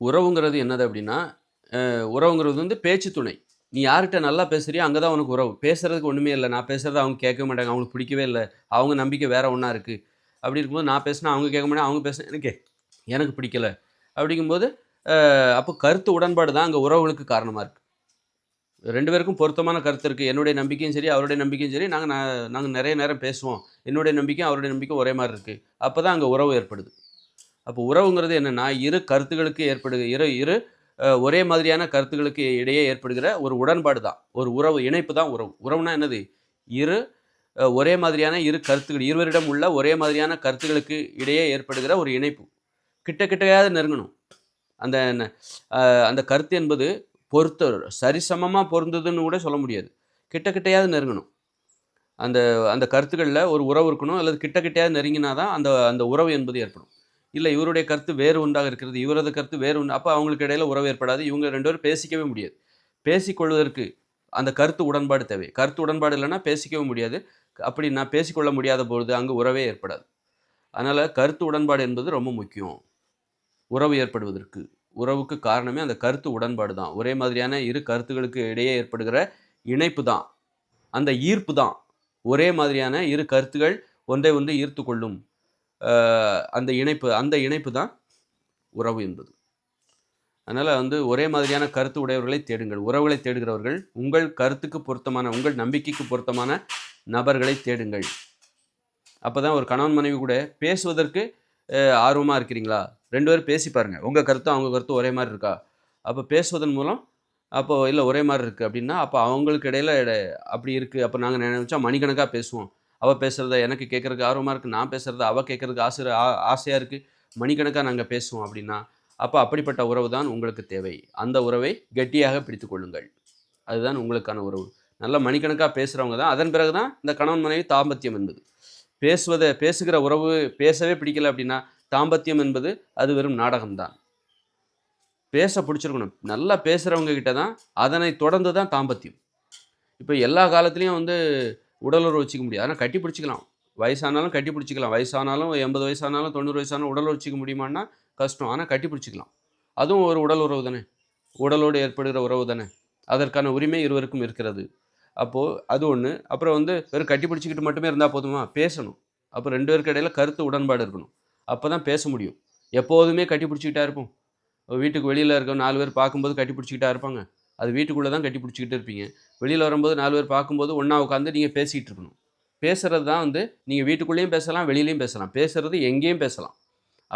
உறவுங்கிறது என்னது அப்படின்னா உறவுங்கிறது வந்து பேச்சு துணை. நீ யார்கிட்ட நல்லா பேசுறியோ அங்கே தான் உனக்கு உறவு. பேசுறதுக்கு ஒன்றுமே இல்லை. நான் பேசுகிறத அவங்க கேட்க மாட்டாங்க. அவங்களுக்கு பிடிக்கவே இல்லை. அவங்க நம்பிக்கை வேற ஒன்றா இருக்குது அப்படி இருக்கும்போது நான் பேசினா அவங்க கேட்க மாட்டாங்க. அவங்க பேசினா எனக்கு எனக்கு பிடிக்கல. அப்படிங்கும்போது அப்போ கருத்து உடன்பாடு தான் அங்கே உறவுகளுக்கு காரணமாக இருக்குது ரெண்டு பேருக்கும் பொருத்தமான கருத்து இருக்குது என்னுடைய நம்பிக்கையும் சரி அவருடைய நம்பிக்கையும் சரி. நாங்கள் நாங்கள் நிறைய நேரம் பேசுவோம். என்னுடைய நம்பிக்கையும் அவருடைய நம்பிக்கையும் ஒரே மாதிரி இருக்குது அப்போ தான் அங்கே உறவு ஏற்படுது. அப்போ உறவுங்கிறது என்னென்னா இரு கருத்துகளுக்கு ஏற்படு இரு இரு ஒரே மாதிரியான கருத்துகளுக்கு இடையே ஏற்படுகிற ஒரு உடன்பாடு தான். ஒரு உறவு இணைப்பு தான் உறவு. உறவுனா என்னது? இரு ஒரே மாதிரியான இரு கருத்துக்கள் இருவரிடம் உள்ள ஒரே மாதிரியான கருத்துகளுக்கு இடையே ஏற்படுகிற ஒரு இணைப்பு. கிட்ட கிட்டையாவது நெருங்கணும். அந்த அந்த கருத்து என்பது பொருத்த சரிசமமாக பொருந்ததுன்னு கூட சொல்ல முடியாது. கிட்ட கிட்டையாவது நெருங்கணும். அந்த அந்த கருத்துக்களில் ஒரு உறவு இருக்கணும் அல்லது கிட்ட கிட்டையாவது நெருங்கினா தான் அந்த அந்த உறவு என்பது ஏற்படும். இல்லை இவருடைய கருத்து வேறு ஒன்றாக இருக்கிறது இவரது கருத்து வேறு ஒன்று. அப்போ அவங்களுக்கு இடையில உறவு ஏற்படாது இவங்க ரெண்டு பேரும் பேசிக்கவே முடியாது. பேசிக்கொள்வதற்கு அந்த கருத்து உடன்பாடு தேவை. கருத்து உடன்பாடு இல்லைன்னா பேசிக்கவே முடியாது. அப்படி நான் பேசிக்கொள்ள முடியாத பொழுது அங்கே உறவே ஏற்படாது. அதனால் கருத்து உடன்பாடு என்பது ரொம்ப முக்கியம். உறவு ஏற்படுவதற்கு. உறவுக்கு காரணமே அந்த கருத்து உடன்பாடு தான். ஒரே மாதிரியான இரு கருத்துகளுக்கு இடையே ஏற்படுகிற இணைப்பு தான். அந்த ஈர்ப்பு தான். ஒரே மாதிரியான இரு கருத்துகள் ஒன்றை ஒன்று ஈர்த்து கொள்ளும். அந்த இணைப்பு அந்த இணைப்பு தான் உறவு என்பது. அதனால் வந்து ஒரே மாதிரியான கருத்து உடையவர்களை தேடுங்கள். உறவுகளை தேடுகிறவர்கள் உங்கள் கருத்துக்கு பொருத்தமான உங்கள் நம்பிக்கைக்கு பொருத்தமான நபர்களை தேடுங்கள். அப்போ தான் ஒரு கணவன் மனைவி கூட பேசுவதற்கு ஆர்வமாக இருக்கிறீங்களா? ரெண்டு பேரும் பேசி பாருங்கள் உங்கள் கருத்தும் அவங்க கருத்தும் ஒரே மாதிரி இருக்கா? அப்போ பேசுவதன் மூலம் அப்போ இல்லை ஒரே மாதிரி இருக்குது அப்படின்னா அப்போ அவங்களுக்கு இடையில அப்படி இருக்குது அப்போ நாங்கள் நினைச்சா மணிக்கணக்காக பேசுவோம். அவள் பேசுகிறத எனக்கு கேட்குறதுக்கு ஆர்வமாக இருக்குது நான் பேசுகிறத அவள் கேட்குறதுக்கு ஆசை ஆ- ஆசையாக இருக்குது மணிக்கணக்காக நாங்கள் பேசுவோம் அப்படின்னா அப்போ அப்படிப்பட்ட உறவு தான் உங்களுக்கு தேவை. அந்த உறவை கெட்டியாக பிடித்து கொள்ளுங்கள். அதுதான் உங்களுக்கான உறவு. நல்ல மணிக்கணக்காக பேசுகிறவங்க தான். அதன் பிறகு தான் இந்த கணவன் மனைவி தாம்பத்தியம் என்பது. பேசுவதை பேசுகிற உறவு பேசவே பிடிக்கல அப்படின்னா தாம்பத்தியம் என்பது அது வெறும் நாடகம்தான் பேச பிடிச்சிருக்கணும். நல்லா பேசுகிறவங்க கிட்ட தான் அதனை தொடர்ந்து தான் தாம்பத்தியம். இப்போ எல்லா காலத்துலேயும் வந்து உடலுறவு வச்சுக்க முடியாது. ஆனால் கட்டி பிடிச்சிக்கலாம். வயசானாலும் கட்டி பிடிச்சிக்கலாம். வயசானாலும் எண்பது வயசானாலும் தொண்ணூறு வயசானாலும் உடல் வச்சுக்க முடியுமான்னா கஷ்டம். ஆனால் கட்டி பிடிச்சிக்கலாம். அதுவும் ஒரு உடல் உறவு தானே. உடலோடு ஏற்படுகிற உறவு தானே. அதற்கான உரிமை இருவருக்கும் இருக்கிறது. அப்போது அது ஒன்று அப்புறம் வந்து வெறும் கட்டி பிடிச்சிக்கிட்டு மட்டுமே இருந்தால் போதுமா? பேசணும். அப்போ ரெண்டு பேருக்கு இடையில கருத்து உடன்பாடு இருக்கணும். அப்போ தான் பேச முடியும். எப்போதுமே கட்டி பிடிச்சிக்கிட்டா இருப்போம். வீட்டுக்கு வெளியில் இருக்க நாலு பேர் பார்க்கும்போது கட்டி பிடிச்சிக்கிட்டா இருப்பாங்க. அது வீட்டுக்குள்ளே தான் கட்டி பிடிச்சிக்கிட்டு இருப்பீங்க. வெளியில் வரும்போது நாலு பேர் பார்க்கும்போது ஒன்றா உட்காந்து நீங்கள் பேசிகிட்டு இருக்கணும். பேசுகிறது தான் வந்து நீங்கள் வீட்டுக்குள்ளேயும் பேசலாம் வெளியிலையும் பேசலாம். பேசுகிறது எங்கேயும் பேசலாம்.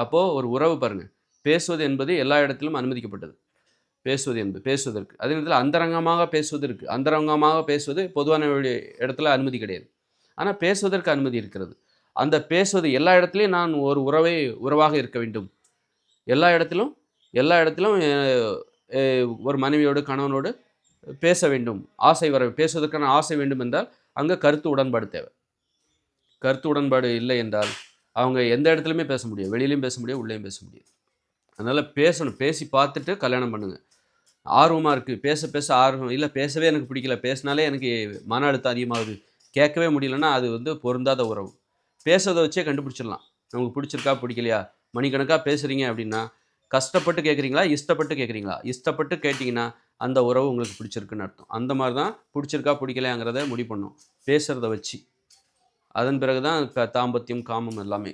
அப்போது ஒரு உறவு பாருங்கள் பேசுவது என்பது எல்லா இடத்திலும் அனுமதிக்கப்பட்டது. பேசுவது என்பது பேசுவதற்கு. அதே நேரத்தில் அந்தரங்கமாக பேசுவது இருக்குது அந்தரங்கமாக பேசுவது பொதுவான இடத்துல அனுமதி கிடையாது. ஆனால் பேசுவதற்கு அனுமதி இருக்கிறது. அந்த பேசுவது எல்லா இடத்துலையும் நான் ஒரு உறவை உறவாக இருக்க வேண்டும். எல்லா இடத்திலும் எல்லா இடத்திலும் ஒரு மனைவியோடு கணவனோடு பேச வேண்டும். ஆசை வர பேசுவதற்கான ஆசை வேண்டும் என்றால் அங்கே கருத்து உடன்பாடு தேவை. கருத்து உடன்பாடு இல்லை என்றால் அவங்க எந்த இடத்துலையுமே பேச முடியும் வெளியிலையும் பேச முடியும் உள்ளேயும் பேச முடியாது. அதனால் பேசணும். பேசி பார்த்துட்டு கல்யாணம் பண்ணுங்கள் ஆர்வமாக இருக்குது பேச பேச ஆர்வம். இல்லை பேசவே எனக்கு பிடிக்கல. பேசினாலே எனக்கு மன அழுத்தம் அதிகமாகுது. கேட்கவே முடியலன்னா அது வந்து பொருந்தாத உறவு. பேசுறதை வச்சே கண்டுபிடிச்சிடலாம். நமக்கு பிடிச்சிருக்கா பிடிக்கலையா? மணிக்கணக்காக பேசுகிறீங்க அப்படின்னா கஷ்டப்பட்டு கேட்குறீங்களா? இஷ்டப்பட்டு கேட்குறீங்களா? இஷ்டப்பட்டு கேட்டிங்கன்னா அந்த உறவு உங்களுக்கு பிடிச்சிருக்குன்னு அர்த்தம். அந்த மாதிரி தான் பிடிச்சிருக்கா பிடிக்கலையாங்கிறத முடிவு பண்ணும். பேசுகிறத வச்சு. அதன் பிறகு தான் க தாம்பத்தியம் காமம் எல்லாமே.